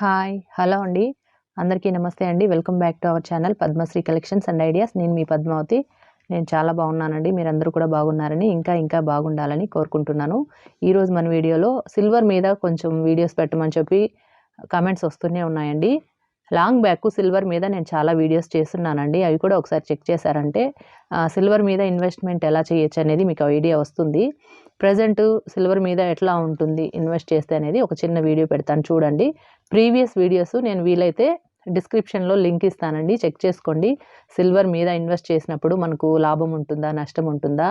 Hi hello అండి. అందరికీ నమస్తే అండి. Welcome back to our channel Padmasri collections and ideas. నేను మీ పద్మావతి. నేను చాలా బాగున్నానండి. మీరందరూ కూడా బాగున్నారని ఇంకా ఇంకా బాగుండాలని కోరుకుంటున్నాను. ఈరోజు మన వీడియోలో సిల్వర్ మీద కొంచెం వీడియోస్ పెట్టమని చెప్పి కామెంట్స్ వస్తూనే ఉన్నాయండి. లాంగ్ బ్యాక్ సిల్వర్ మీద నేను చాలా వీడియోస్ చేస్తున్నానండి. అవి కూడా ఒకసారి చెక్ చేశారంటే సిల్వర్ మీద ఇన్వెస్ట్మెంట్ ఎలా చేయొచ్చు అనేది మీకు ఐడియా వస్తుంది. ప్రజెంట్ సిల్వర్ మీద ఎట్లా ఉంటుంది ఇన్వెస్ట్ చేస్తే అనేది ఒక చిన్న వీడియో పెడతాను చూడండి. ప్రీవియస్ వీడియోస్ నేను వీలైతే డిస్క్రిప్షన్లో లింక్ ఇస్తానండి. చెక్ చేసుకోండి. సిల్వర్ మీద ఇన్వెస్ట్ చేసినప్పుడు మనకు లాభం ఉంటుందా నష్టం ఉంటుందా?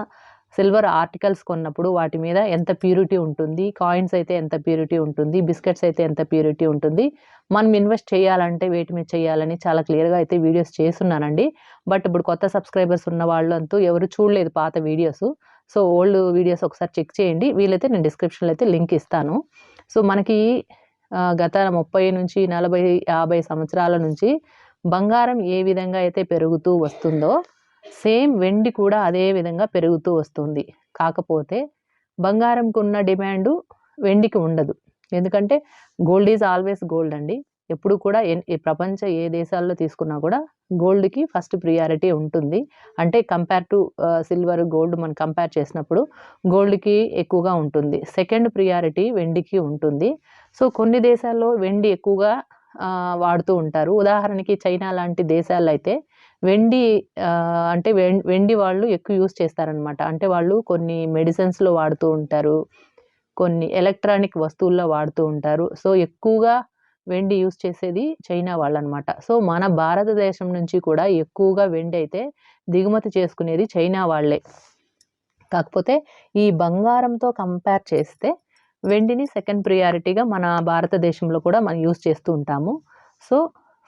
సిల్వర్ ఆర్టికల్స్ కొన్నప్పుడు వాటి మీద ఎంత ప్యూరిటీ ఉంటుంది కాయిన్స్ అయితే ఎంత ప్యూరిటీ ఉంటుంది బిస్కెట్స్ అయితే ఎంత ప్యూరిటీ ఉంటుంది మనం ఇన్వెస్ట్ చేయాలంటే వేటి మీద చేయాలని చాలా క్లియర్గా అయితే వీడియోస్ చేస్తున్నానండి. బట్ ఇప్పుడు కొత్త సబ్స్క్రైబర్స్ ఉన్న వాళ్ళు ఎవరు చూడలేదు పాత వీడియోస్. సో ఓల్డ్ వీడియోస్ ఒకసారి చెక్ చేయండి. వీలైతే నేను డిస్క్రిప్షన్లో అయితే లింక్ ఇస్తాను. సో మనకి గత ముప్పై నుంచి నలభై యాభై సంవత్సరాల నుంచి బంగారం ఏ విధంగా అయితే పెరుగుతూ వస్తుందో సేమ్ వెండి కూడా అదే విధంగా పెరుగుతూ వస్తుంది. కాకపోతే బంగారంకు ఉన్న డిమాండు వెండికి ఉండదు. ఎందుకంటే గోల్డ్ ఈజ్ ఆల్వేస్ గోల్డ్ అండి. ఎప్పుడు కూడా ఎన్- ఈ ప్రపంచ ఏ దేశాల్లో తీసుకున్నా కూడా గోల్డ్కి ఫస్ట్ ప్రియారిటీ ఉంటుంది. అంటే కంపేర్ టు సిల్వర్ గోల్డ్ మనం కంపేర్ చేసినప్పుడు గోల్డ్కి ఎక్కువగా ఉంటుంది. సెకండ్ ప్రియారిటీ వెండికి ఉంటుంది. సో కొన్ని దేశాల్లో వెండి ఎక్కువగా వాడుతూ ఉంటారు. ఉదాహరణకి చైనా లాంటి దేశాల్లో అయితే వెండి అంటే వెండి వాళ్ళు ఎక్కువ యూస్ చేస్తారనమాట అంటే వాళ్ళు కొన్ని మెడిసిన్స్లో వాడుతూ ఉంటారు కొన్ని ఎలక్ట్రానిక్ వస్తువుల్లో వాడుతూ ఉంటారు. సో ఎక్కువగా వెండి యూస్ చేసేది చైనా వాళ్ళు అనమాట సో మన భారతదేశం నుంచి కూడా ఎక్కువగా వెండి అయితే దిగుమతి చేసుకునేది చైనా వాళ్ళే. కాకపోతే ఈ బంగారంతో కంపేర్ చేస్తే వెండిని సెకండ్ ప్రియారిటీగా మన భారతదేశంలో కూడా మనం యూస్ చేస్తూ ఉంటాము. So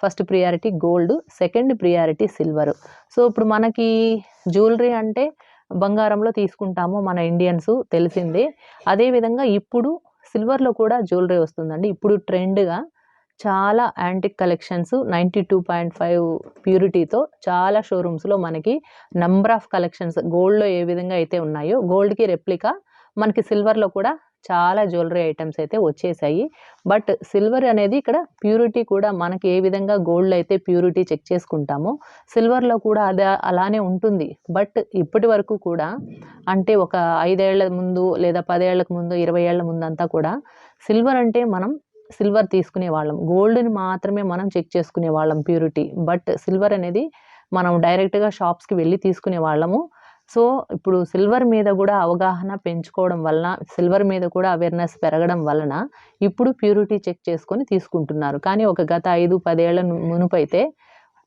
first priority gold second priority silver. So ఇప్పుడు మనకి జ్యువెలరీ అంటే బంగారంలో తీసుకుంటాము మన ఇండియన్స్ తెలిసిందే. అదేవిధంగా ఇప్పుడు సిల్వర్లో కూడా జ్యువెలరీ వస్తుందండి. ఇప్పుడు ట్రెండ్గా చాలా antique collections ninety two point five ప్యూరిటీతో చాలా షోరూమ్స్లో మనకి నంబర్ ఆఫ్ కలెక్షన్స్ గోల్డ్లో ఏ విధంగా అయితే ఉన్నాయో గోల్డ్కి రెప్లికా మనకి సిల్వర్లో కూడా చాలా జ్యువెలరీ ఐటమ్స్ అయితే వచ్చేసాయి. బట్ సిల్వర్ అనేది ఇక్కడ ప్యూరిటీ కూడా మనకి ఏ విధంగా గోల్డ్ అయితే ప్యూరిటీ చెక్ చేసుకుంటామో సిల్వర్లో కూడా అదే అలానే ఉంటుంది. బట్ ఇప్పటి వరకు కూడా అంటే ఒక ఐదేళ్ళ ముందు లేదా పదేళ్ళకు ముందు ఇరవై ఏళ్ళ ముందు అంతా కూడా సిల్వర్ అంటే మనం సిల్వర్ తీసుకునే వాళ్ళం. గోల్డ్ని మాత్రమే మనం చెక్ చేసుకునే వాళ్ళం ప్యూరిటీ. బట్ సిల్వర్ అనేది మనం డైరెక్ట్గా షాప్స్కి వెళ్ళి తీసుకునే వాళ్ళము. సో ఇప్పుడు సిల్వర్ మీద కూడా అవగాహన పెంచుకోవడం వలన సిల్వర్ మీద కూడా అవేర్నెస్ పెరగడం వలన ఇప్పుడు ప్యూరిటీ చెక్ చేసుకొని తీసుకుంటున్నారు. కానీ ఒక గత ఐదు పదేళ్ళ ను- మునుపు అయితే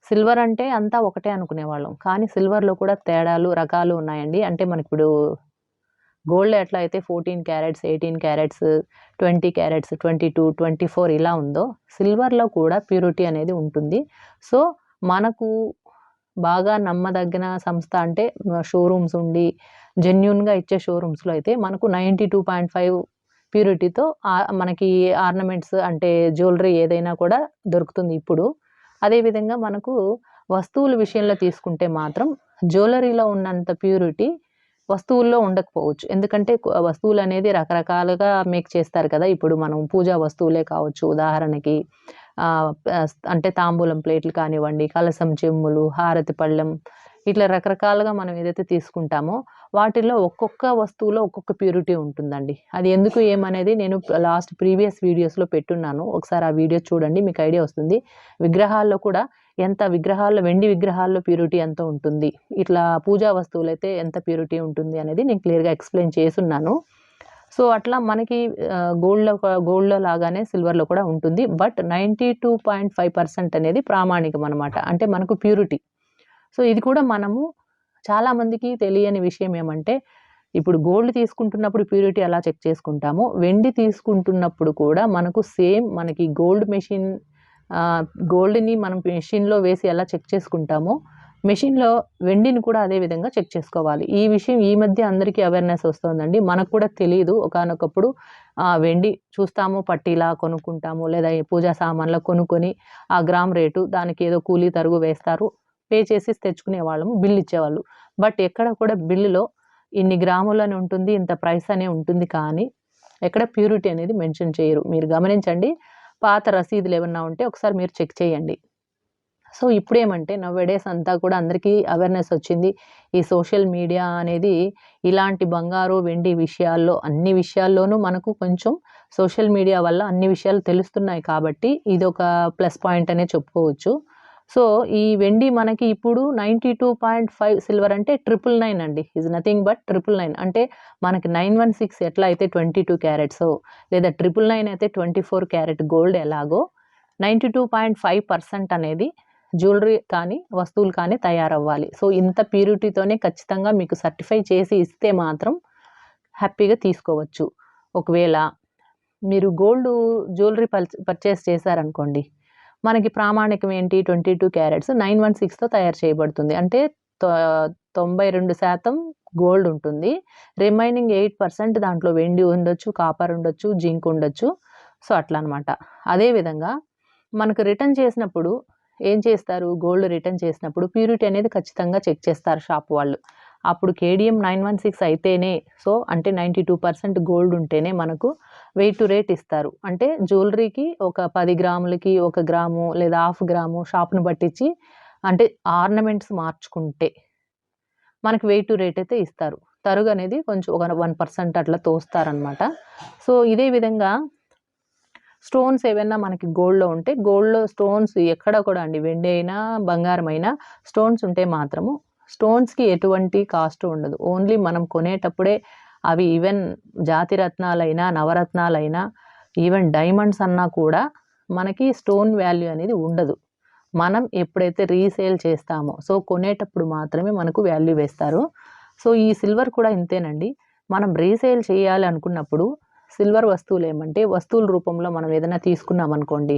సిల్వర్ అంటే అంతా ఒకటే అనుకునేవాళ్ళం. కానీ సిల్వర్లో కూడా తేడాలు రకాలు ఉన్నాయండి. అంటే మనకి ఇప్పుడు గోల్డ్ ఎట్లా అయితే fourteen carats eighteen carats twenty carats twenty two twenty four ఇలా ఉందో సిల్వర్లో కూడా ప్యూరిటీ అనేది ఉంటుంది. సో మనకు బాగా నమ్మదగిన సంస్థ అంటే షోరూమ్స్ ఉండి జెన్యున్గా ఇచ్చే షోరూమ్స్లో అయితే మనకు నైంటీ టూ పాయింట్ ఫైవ్ ప్యూరిటీతో మనకి ఆర్నమెంట్స్ అంటే జ్యువెలరీ ఏదైనా కూడా దొరుకుతుంది ఇప్పుడు. అదేవిధంగా మనకు వస్తువుల విషయంలో తీసుకుంటే మాత్రం జ్యువెలరీలో ఉన్నంత ప్యూరిటీ వస్తువుల్లో ఉండకపోవచ్చు. ఎందుకంటే వస్తువులు అనేది రకరకాలుగా మేక్ చేస్తారు కదా. ఇప్పుడు మనం పూజా వస్తువులే కావచ్చు ఉదాహరణకి అంటే తాంబూలం ప్లేట్లు కానివ్వండి కలసం చెమ్ములు హారతి పళ్ళెం ఇట్లా రకరకాలుగా మనం ఏదైతే తీసుకుంటామో వాటిల్లో ఒక్కొక్క వస్తువులో ఒక్కొక్క ప్యూరిటీ ఉంటుందండి. అది ఎందుకు ఏమనేది నేను లాస్ట్ ప్రీవియస్ వీడియోస్లో పెట్టున్నాను. ఒకసారి ఆ వీడియో చూడండి మీకు ఐడియా వస్తుంది. విగ్రహాల్లో కూడా ఎంత విగ్రహాల్లో వెండి విగ్రహాల్లో ప్యూరిటీ ఎంత ఉంటుంది ఇట్లా పూజా వస్తువులు అయితే ఎంత ప్యూరిటీ ఉంటుంది అనేది నేను క్లియర్గా ఎక్స్ప్లెయిన్ చేస్తున్నాను. సో అట్లా మనకి గోల్డ్లో గోల్డ్లో లాగానే సిల్వర్లో కూడా ఉంటుంది. But ninety two point five percent అనేది ప్రామాణికం అనమాట అంటే మనకు ప్యూరిటీ సో ఇది కూడా మనము చాలామందికి తెలియని విషయం ఏమంటే ఇప్పుడు గోల్డ్ తీసుకుంటున్నప్పుడు ప్యూరిటీ ఎలా చెక్ చేసుకుంటామో వెండి తీసుకుంటున్నప్పుడు కూడా మనకు సేమ్ మనకి గోల్డ్ మెషిన్ గోల్డ్ని మనం మెషిన్లో వేసి ఎలా చెక్ చేసుకుంటామో మెషిన్లో వెండిని కూడా అదే విధంగా చెక్ చేసుకోవాలి. ఈ విషయం ఈ మధ్య అందరికీ అవేర్నెస్ వస్తుందండి. మనకు కూడా తెలియదు ఒకనొకప్పుడు వెండి చూస్తాము పట్టీలా కొనుక్కుంటాము లేదా పూజా సామాన్లు కొనుక్కొని ఆ గ్రామ్ రేటు దానికి ఏదో కూలీ తరుగు వేస్తారు పే చేసి తెచ్చుకునే వాళ్ళము బిల్ ఇచ్చేవాళ్ళు. బట్ ఎక్కడ కూడా బిల్లులో ఇన్ని గ్రాములని ఉంటుంది ఇంత ప్రైస్ అనే ఉంటుంది కానీ ఎక్కడ ప్యూరిటీ అనేది మెన్షన్ చేయరు. మీరు గమనించండి. పాత రసీదులు ఏమన్నా ఉంటే ఒకసారి మీరు చెక్ చేయండి. సో ఇప్పుడేమంటే నవ్వడేస్ అంతా కూడా అందరికీ అవేర్నెస్ వచ్చింది. ఈ సోషల్ మీడియా అనేది ఇలాంటి బంగారు వెండి విషయాల్లో అన్ని విషయాల్లోనూ మనకు కొంచెం సోషల్ మీడియా వల్ల అన్ని విషయాలు తెలుస్తున్నాయి కాబట్టి ఇది ఒక ప్లస్ పాయింట్ అనే చెప్పుకోవచ్చు. సో ఈ వెండి మనకి ఇప్పుడు ninety two point five silver అంటే ట్రిపుల్ నైన్ అండి. Is nothing but triple nine. అంటే మనకి నైన్ వన్ సిక్స్ ఎట్లా అయితే ట్వంటీ టూ క్యారెట్స్ లేదా ట్రిపుల్ నైన్ అయితే ట్వంటీ ఫోర్ క్యారెట్ గోల్డ్ ఎలాగో ninety two point five percent అనేది జ్యువెలరీ కానీ వస్తువులు కానీ తయారవ్వాలి. సో ఇంత ప్యూరిటీతోనే ఖచ్చితంగా మీకు సర్టిఫై చేసి ఇస్తే మాత్రం హ్యాపీగా తీసుకోవచ్చు. ఒకవేళ మీరు గోల్డ్ జ్యువెలరీ పర్చేస్ చేశారనుకోండి మనకి ప్రామాణికం ఏంటి? Twenty two carats nine one సిక్స్తో తయారు చేయబడుతుంది. అంటే తొంభై రెండు శాతం గోల్డ్ ఉంటుంది. రిమైనింగ్ ఎయిట్ పర్సెంట్ దాంట్లో వెండి ఉండొచ్చు కాపర్ ఉండొచ్చు జింక్ ఉండొచ్చు. సో అట్లా అనమాట అదేవిధంగా మనకు రిటర్న్ చేసినప్పుడు ఏం చేస్తారు? గోల్డ్ రిటర్న్ చేసినప్పుడు ప్యూరిటీ అనేది ఖచ్చితంగా చెక్ చేస్తారు షాప్ వాళ్ళు. అప్పుడు కేడిఎం నైన్ వన్ సిక్స్ అయితేనే సో అంటే నైంటీ టూ పర్సెంట్ గోల్డ్ ఉంటేనే మనకు వెయిట్ టు రేట్ ఇస్తారు. అంటే జ్యువెలరీకి ఒక పది గ్రాములకి ఒక గ్రాము లేదా హాఫ్ గ్రాము షాప్ను పట్టించి అంటే ఆర్నమెంట్స్ మార్చుకుంటే మనకి వెయిట్ టు రేట్ అయితే ఇస్తారు. తరుగు అనేది కొంచెం ఒక వన్ పర్సెంట్ అట్లా తోస్తారనమాట సో ఇదే విధంగా స్టోన్స్ ఏవైనా మనకి గోల్డ్లో ఉంటే గోల్డ్లో స్టోన్స్ ఎక్కడ కూడా అండి వెండి అయినా బంగారం అయినా స్టోన్స్ ఉంటే మాత్రము స్టోన్స్కి ఎటువంటి కాస్ట్ ఉండదు. ఓన్లీ మనం కొనేటప్పుడే అవి ఈవెన్ జాతి రత్నాలైనా నవరత్నాలైనా ఈవెన్ డైమండ్స్ అన్నా కూడా మనకి స్టోన్ వాల్యూ అనేది ఉండదు. మనం ఎప్పుడైతే రీసేల్ చేస్తామో సో కొనేటప్పుడు మాత్రమే మనకు వాల్యూ వేస్తారు. సో ఈ సిల్వర్ కూడా ఇంతేనండి. మనం రీసేల్ చేయాలి అనుకున్నప్పుడు సిల్వర్ వస్తువులు ఏమంటే వస్తువుల రూపంలో మనం ఏదైనా తీసుకున్నాం అనుకోండి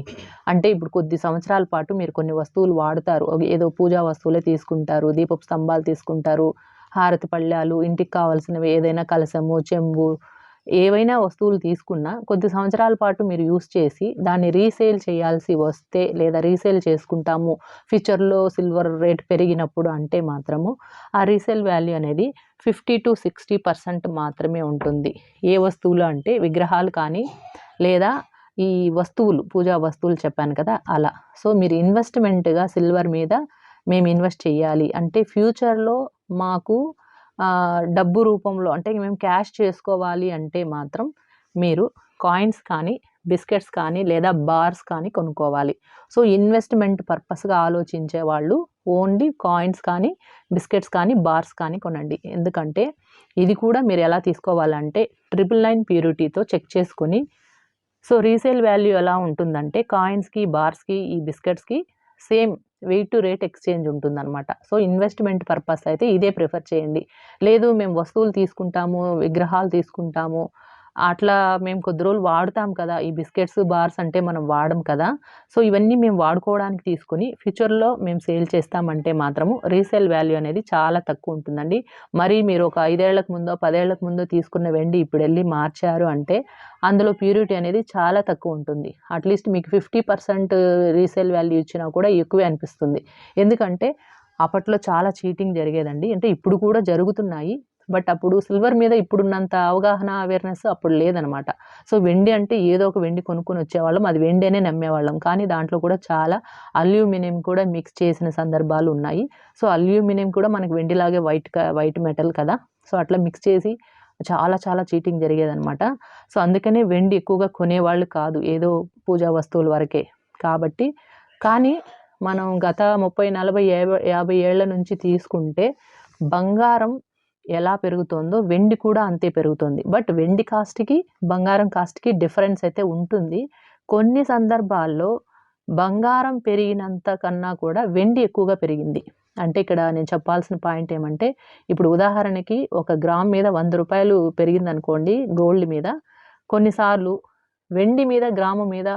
అంటే ఇప్పుడు కొద్ది సంవత్సరాల పాటు మీరు కొన్ని వస్తువులు వాడుతారు. ఏదో పూజా వస్తువులే తీసుకుంటారు దీపపు స్తంభాలు తీసుకుంటారు హారతి పళ్ళాలు ఇంటికి కావాల్సినవి ఏదైనా కలసము చెంబు ఏవైనా వస్తువులు తీసుకున్నా కొద్ది సంవత్సరాల పాటు మీరు యూస్ చేసి దాన్ని రీసేల్ చేయాల్సి వస్తే లేదా రీసేల్ చేసుకుంటాము ఫ్యూచర్లో సిల్వర్ రేట్ పెరిగినప్పుడు అంటే మాత్రము ఆ రీసేల్ వాల్యూ అనేది ఫిఫ్టీ టు సిక్స్టీ పర్సెంట్ మాత్రమే ఉంటుంది. ఏ వస్తువులు అంటే విగ్రహాలు కానీ లేదా ఈ వస్తువులు పూజా వస్తువులు చెప్పాను కదా అలా. సో మీరు ఇన్వెస్ట్మెంట్గా సిల్వర్ మీద మేము ఇన్వెస్ట్ చేయాలి. అంటే ఫ్యూచర్లో మాకు డబ్బు రూపంలో అంటే మేము క్యాష్ చేసుకోవాలి అంటే మాత్రం మీరు కాయిన్స్ కానీ బిస్కెట్స్ కానీ లేదా బార్స్ కానీ కొనుక్కోవాలి. సో ఇన్వెస్ట్మెంట్ పర్పస్గా ఆలోచించే వాళ్ళు ఓన్లీ కాయిన్స్ కానీ బిస్కెట్స్ కానీ బార్స్ కానీ కొనండి. ఎందుకంటే ఇది కూడా మీరు ఎలా తీసుకోవాలంటే ట్రిపుల్ నైన్ ప్యూరిటీతో చెక్ చేసుకుని సో రీసేల్ వాల్యూ ఎలా ఉంటుందంటే కాయిన్స్కి బార్స్కి ఈ బిస్కెట్స్కి same weight to rate exchange ఉంటుందన్నమాట. సో ఇన్వెస్ట్మెంట్ పర్పస్ అయితే ఇదే ప్రిఫర్ చేయండి. లేదు మేము వస్తువులు తీసుకుంటాము విగ్రహాలు తీసుకుంటాము అట్లా మేము కొద్ది రోజులు వాడుతాం కదా ఈ బిస్కెట్స్ బార్స్ అంటే మనం వాడం కదా. సో ఇవన్నీ మేము వాడుకోవడానికి తీసుకుని ఫ్యూచర్లో మేము సేల్ చేస్తామంటే మాత్రము రీసేల్ వాల్యూ అనేది చాలా తక్కువ ఉంటుందండి. మరి మీరు ఒక ఐదేళ్ళకు ముందో పదేళ్ళకు ముందో తీసుకున్న వెండి ఇప్పుడు వెళ్ళి మార్చారు అంటే అందులో ప్యూరిటీ అనేది చాలా తక్కువ ఉంటుంది. అట్లీస్ట్ మీకు ఫిఫ్టీ పర్సెంట్ రీసేల్ వాల్యూ ఇచ్చినా కూడా ఎక్కువే అనిపిస్తుంది. ఎందుకంటే అప్పట్లో చాలా చీటింగ్ జరిగేదండి. అంటే ఇప్పుడు కూడా జరుగుతున్నాయి. బట్ అప్పుడు సిల్వర్ మీద ఇప్పుడున్నంత అవగాహన అవేర్నెస్ అప్పుడు లేదనమాట. సో వెండి అంటే ఏదో ఒక వెండి కొనుక్కొని వచ్చేవాళ్ళం. అది వెండి అనే నమ్మేవాళ్ళం. కానీ దాంట్లో కూడా చాలా అల్యూమినియం కూడా మిక్స్ చేసిన సందర్భాలు ఉన్నాయి. సో అల్యూమినియం కూడా మనకి వెండిలాగే వైట్ వైట్ మెటల్ కదా. సో అట్లా మిక్స్ చేసి చాలా చాలా చీటింగ్ జరిగేదనమాట. సో అందుకనే వెండి ఎక్కువగా కొనేవాళ్ళు కాదు. ఏదో పూజా వస్తువుల వరకే కాబట్టి. కానీ మనం గత ముప్పై నలభై యాభై యాభై ఏళ్ళ నుంచి తీసుకుంటే బంగారం ఎలా పెరుగుతుందో వెండి కూడా అంతే పెరుగుతుంది. బట్ వెండి కాస్ట్కి బంగారం కాస్ట్కి డిఫరెన్స్ అయితే ఉంటుంది. కొన్ని సందర్భాల్లో బంగారం పెరిగినంత కన్నా కూడా వెండి ఎక్కువగా పెరిగింది. అంటే ఇక్కడ నేను చెప్పాల్సిన పాయింట్ ఏమంటే ఇప్పుడు ఉదాహరణకి ఒక గ్రామ్ మీద వంద రూపాయలు పెరిగింది అనుకోండి గోల్డ్ మీద. కొన్నిసార్లు వెండి మీద గ్రాము మీద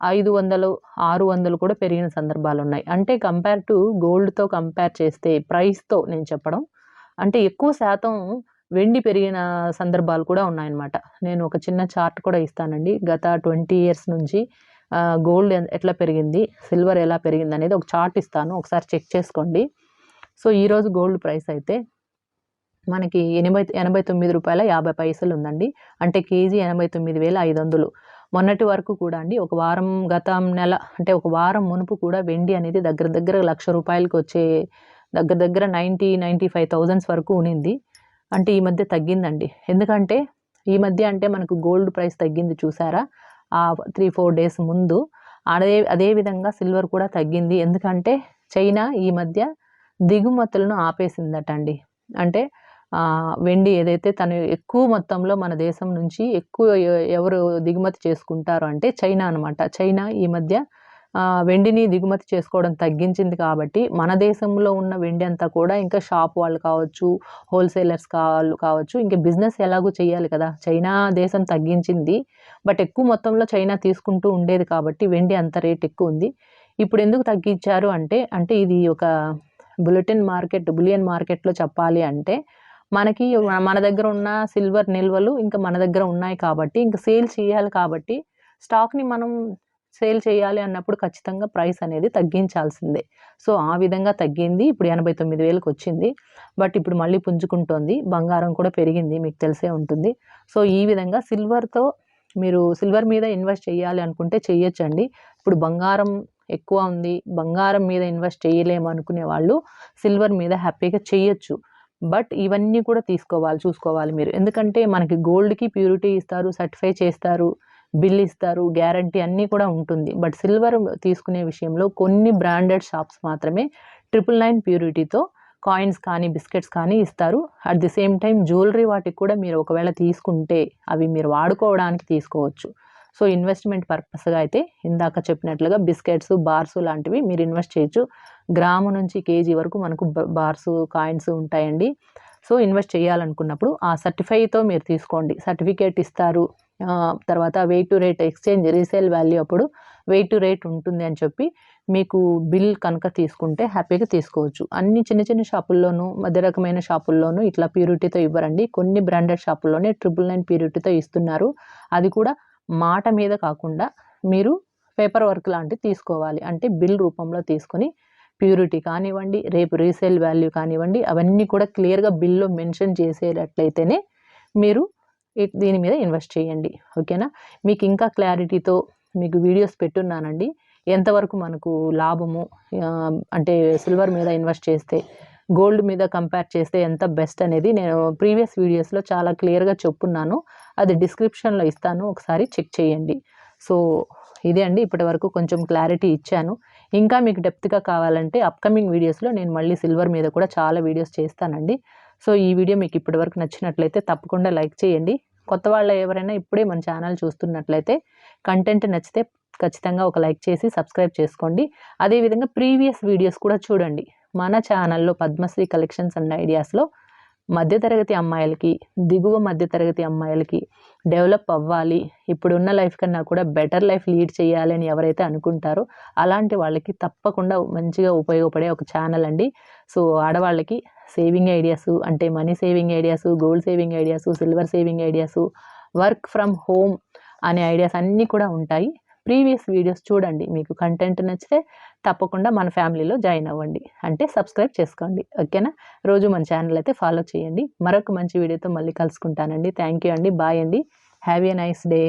ఐదు వందలు ఆరు వందలు కూడా పెరిగిన సందర్భాలు ఉన్నాయి అంటే కంపేర్ టు గోల్డ్తో కంపేర్ చేస్తే ప్రైస్తో నేను చెప్పడం అంటే ఎక్కువ శాతం వెండి పెరిగిన సందర్భాలు కూడా ఉన్నాయన్నమాట. నేను ఒక చిన్న చార్ట్ కూడా ఇస్తానండి. గత ట్వంటీ ఇయర్స్ నుంచి గోల్డ్ ఎట్లా పెరిగింది సిల్వర్ ఎలా పెరిగింది అనేది ఒక చార్ట్ ఇస్తాను. ఒకసారి చెక్ చేసుకోండి. సో ఈరోజు గోల్డ్ ప్రైస్ అయితే మనకి ఎనభై ఎనభై తొమ్మిది రూపాయల యాభై పైసలు ఉందండి. అంటే కేజీ ఎనభై తొమ్మిది వేల ఐదు వందలు. మొన్నటి వరకు కూడా అండి ఒక వారం గత నెల అంటే ఒక వారం మునుపు కూడా వెండి అనేది దగ్గర దగ్గర లక్ష రూపాయలకి వచ్చే దగ్గర దగ్గర నైంటీ నైంటీ ఫైవ్ థౌజండ్స్ వరకు ఉనింది. అంటే ఈ మధ్య తగ్గిందండి. ఎందుకంటే ఈ మధ్య అంటే మనకు గోల్డ్ ప్రైస్ తగ్గింది చూసారా? ఆ త్రీ ఫోర్ డేస్ ముందు అదే అదేవిధంగా సిల్వర్ కూడా తగ్గింది. ఎందుకంటే చైనా ఈ మధ్య దిగుమతులను ఆపేసిందట అండి అంటే వెండి ఏదైతే తను ఎక్కువ మొత్తంలో మన దేశం నుంచి ఎక్కువ ఎవరు దిగుమతి చేసుకుంటారు అంటే చైనా అనమాట చైనా ఈ మధ్య వెండిని దిగుమతి చేసుకోవడం తగ్గించింది కాబట్టి మన దేశంలో ఉన్న వెండి అంతా కూడా ఇంకా షాప్ వాళ్ళు కావచ్చు హోల్సేలర్స్ కావాలి కావచ్చు ఇంకా బిజినెస్ ఎలాగో చేయాలి కదా. చైనా దేశం తగ్గించింది. బట్ ఎక్కువ మొత్తంలో చైనా తీసుకుంటూ ఉండేది కాబట్టి వెండి అంత రేట్ ఎక్కువ ఉంది. ఇప్పుడు ఎందుకు తగ్గించారు అంటే అంటే ఇది ఒక బులెటిన్ మార్కెట్ బులియన్ మార్కెట్లో చెప్పాలి అంటే మనకి మన దగ్గర ఉన్న సిల్వర్ నిల్వలు ఇంకా మన దగ్గర ఉన్నాయి కాబట్టి ఇంకా సేల్ చేయాలి కాబట్టి స్టాక్ని మనం సేల్ చేయాలి అన్నప్పుడు ఖచ్చితంగా ప్రైస్ అనేది తగ్గించాల్సిందే. సో ఆ విధంగా తగ్గింది. ఇప్పుడు ఎనభై తొమ్మిది వేలకు వచ్చింది. బట్ ఇప్పుడు మళ్ళీ పుంజుకుంటోంది. బంగారం కూడా పెరిగింది. మీకు తెలిసే ఉంటుంది. సో ఈ విధంగా సిల్వర్తో మీరు సిల్వర్ మీద ఇన్వెస్ట్ చేయాలి అనుకుంటే చేయొచ్చండి. ఇప్పుడు బంగారం ఎక్కువ ఉంది. బంగారం మీద ఇన్వెస్ట్ చేయలేము అనుకునే వాళ్ళు సిల్వర్ మీద హ్యాపీగా చేయొచ్చు. బట్ ఇవన్నీ కూడా తీసుకోవాలి చూసుకోవాలి మీరు. ఎందుకంటే మనకి గోల్డ్కి ప్యూరిటీ ఇస్తారు సర్టిఫై చేస్తారు. బిల్ ఇస్తారు గ్యారంటీ అన్నీ కూడా ఉంటుంది. బట్ సిల్వర్ తీసుకునే విషయంలో కొన్ని బ్రాండెడ్ షాప్స్ మాత్రమే ట్రిపుల్ నైన్ ప్యూరిటీతో కాయిన్స్ కానీ బిస్కెట్స్ కానీ ఇస్తారు. At the same time jewellery వాటికి కూడా మీరు ఒకవేళ తీసుకుంటే అవి మీరు వాడుకోవడానికి తీసుకోవచ్చు. సో ఇన్వెస్ట్మెంట్ పర్పస్గా అయితే ఇందాక చెప్పినట్లుగా బిస్కెట్స్ బార్స్ లాంటివి మీరు ఇన్వెస్ట్ చేయొచ్చు. గ్రాము నుంచి కేజీ వరకు మనకు బార్స్ కాయిన్స్ ఉంటాయండి. సో ఇన్వెస్ట్ చేయాలనుకున్నప్పుడు ఆ సర్టిఫైతో మీరు తీసుకోండి. సర్టిఫికేట్ ఇస్తారు. తర్వాత weight to rate exchange resale value అప్పుడు వెయిట్ టు రేట్ ఉంటుంది అని చెప్పి మీకు బిల్ కనుక తీసుకుంటే హ్యాపీగా తీసుకోవచ్చు. అన్ని చిన్న చిన్న షాపుల్లోనూ మధ్య రకమైన షాపుల్లోనూ ఇట్లా ప్యూరిటీతో ఇవ్వరండి. కొన్ని బ్రాండెడ్ షాపుల్లోనే ట్రిపుల్ నైన్ ప్యూరిటీతో ఇస్తున్నారు. అది కూడా మాట మీద కాకుండా మీరు పేపర్ వర్క్ లాంటివి తీసుకోవాలి. అంటే బిల్ రూపంలో తీసుకొని ప్యూరిటీ కానివ్వండి రేపు రీసేల్ వాల్యూ కానివ్వండి అవన్నీ కూడా క్లియర్గా బిల్లో మెన్షన్ చేసేటట్లయితేనే మీరు దీని మీద ఇన్వెస్ట్ చేయండి. ఓకేనా? మీకు ఇంకా క్లారిటీతో మీకు వీడియోస్ పెట్టున్నానండి. ఎంతవరకు మనకు లాభము అంటే సిల్వర్ మీద ఇన్వెస్ట్ చేస్తే గోల్డ్ మీద కంపేర్ చేస్తే ఎంత బెస్ట్ అనేది నేను ప్రీవియస్ వీడియోస్లో చాలా క్లియర్గా చెప్పున్నాను. అది డిస్క్రిప్షన్లో ఇస్తాను. ఒకసారి చెక్ చేయండి. సో ఇదే అండి ఇప్పటి వరకు కొంచెం క్లారిటీ ఇచ్చాను. ఇంకా మీకు డెప్త్గా కావాలంటే అప్కమింగ్ వీడియోస్లో నేను మళ్ళీ సిల్వర్ మీద కూడా చాలా వీడియోస్ చేస్తానండి. సో ఈ వీడియో మీకు ఇప్పటి వరకు నచ్చినట్లయితే తప్పకుండా లైక్ చేయండి. కొత్త వాళ్ళు ఎవరైనా ఇప్పుడే మన ఛానల్ చూస్తున్నట్లయితే కంటెంట్ నచ్చితే ఖచ్చితంగా ఒక లైక్ చేసి సబ్స్క్రైబ్ చేసుకోండి. అదేవిధంగా ప్రీవియస్ వీడియోస్ కూడా చూడండి. మన ఛానల్లో పద్మశ్రీ కలెక్షన్స్ అండ్ ఐడియాస్లో మధ్యతరగతి అమ్మాయిలకి దిగువ మధ్యతరగతి అమ్మాయిలకి డెవలప్ అవ్వాలి. ఇప్పుడున్న లైఫ్ కన్నా కూడా బెటర్ లైఫ్ లీడ్ చేయాలి అని ఎవరైతే అనుకుంటారో అలాంటి వాళ్ళకి తప్పకుండా మంచిగా ఉపయోగపడే ఒక ఛానల్ అండి. సో ఆడవాళ్ళకి సేవింగ్ ఐడియాస్ అంటే money saving ideas gold saving ideas silver saving ideas work from home అనే ఐడియాస్ అన్నీ కూడా ఉంటాయి. ప్రీవియస్ వీడియోస్ చూడండి. మీకు కంటెంట్ నచ్చితే తప్పకుండా మన ఫ్యామిలీలో జాయిన్ అవ్వండి. అంటే సబ్స్క్రైబ్ చేసుకోండి. ఓకేనా? రోజు మన ఛానల్ అయితే ఫాలో చేయండి. మరొక మంచి వీడియోతో మళ్ళీ కలుసుకుంటానండి. థ్యాంక్ యూ అండి. బాయ్ అండి. Have a nice day.